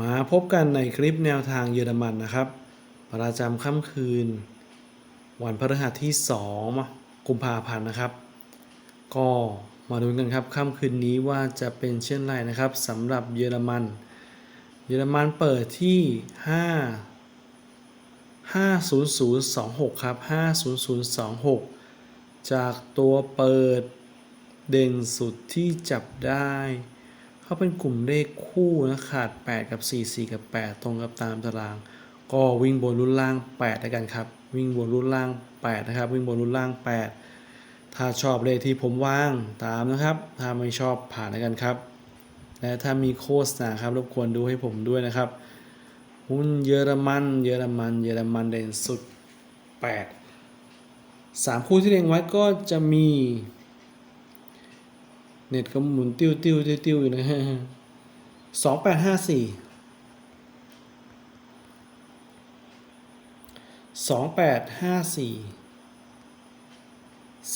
มาพบกันในคลิปแนวทางเยอรมันนะครับ ประจำค่ำคืน วันพฤหัสที่ 2 กุมภาพันธ์นะครับ ก็มาดูกันครับค่ำคืนนี้ว่าจะเป็นเช่นไรนะครับสำหรับเยอรมัน เยอรมันเปิดที่ 5 50026 ครับ 50026 จากตัวเปิดเด่นสุดที่จับได้ เขาเป็นกลุ่มเลขคู่นะขาด 8 กับ 4 4 กับ 8 ตรงกับตามตาราง ก็วิ่งบนรุ่นล่าง8แล้วกันครับ วิ่งบนรุ่นล่าง 8 นะครับ วิ่งบนรุ่นล่าง 8 ถ้าชอบเลขที่ผมวางตามนะครับ ถ้าไม่ชอบผ่านแล้วกันครับ และถ้ามีโฆษณาครับรบกวนดูให้ผมด้วยนะครับ หุ้นเยอรมัน เยอรมัน เยอรมันเด่นสุด8สามคู่ที่เรียงไว้ก็จะมี เน็ตก็หมุนติ้วติ้วติ้วติ้วอยู่นะฮะสองแปดห้าสี่สองแปดห้าสี่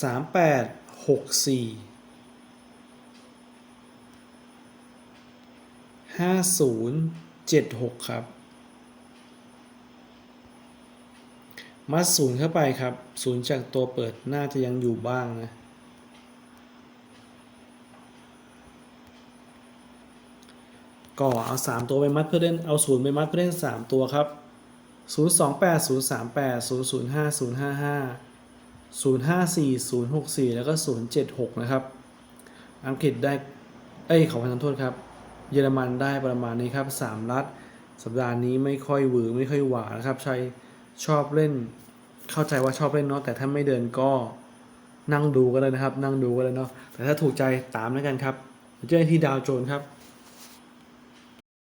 สามแปดหกสี่ห้าศูนย์เจ็ดหกครับ มัดศูนย์เข้าไปครับศูนย์จากตัวเปิดน่าจะยังอยู่บ้างนะ ก็เอา 3 ตัวไปมัดเพื่อเล่นเอาศูนย์ไปมัดเพื่อเล่น 3 ตัวครับ 0 2 8 0 3 8 0 0 5 0 5 5 0 5 4 0 6 4 แล้วก็ 0 7 6 นะครับ อังกฤษได้ เอ้ยขอประทานโทษครับ เยอรมันได้ประมาณนี้ครับ 3 รัฐ สัปดาห์นี้ไม่ค่อยหวือไม่ค่อยหวานะครับใช้ชอบเล่น เข้าใจว่าชอบเล่นเนาะ แต่ถ้าไม่เดินก็นั่งดูก็เลยนะครับ นั่งดูก็เลยเนาะ แต่ถ้าถูกใจตามแล้วกันครับ เจอกันที่ดาวโจนครับ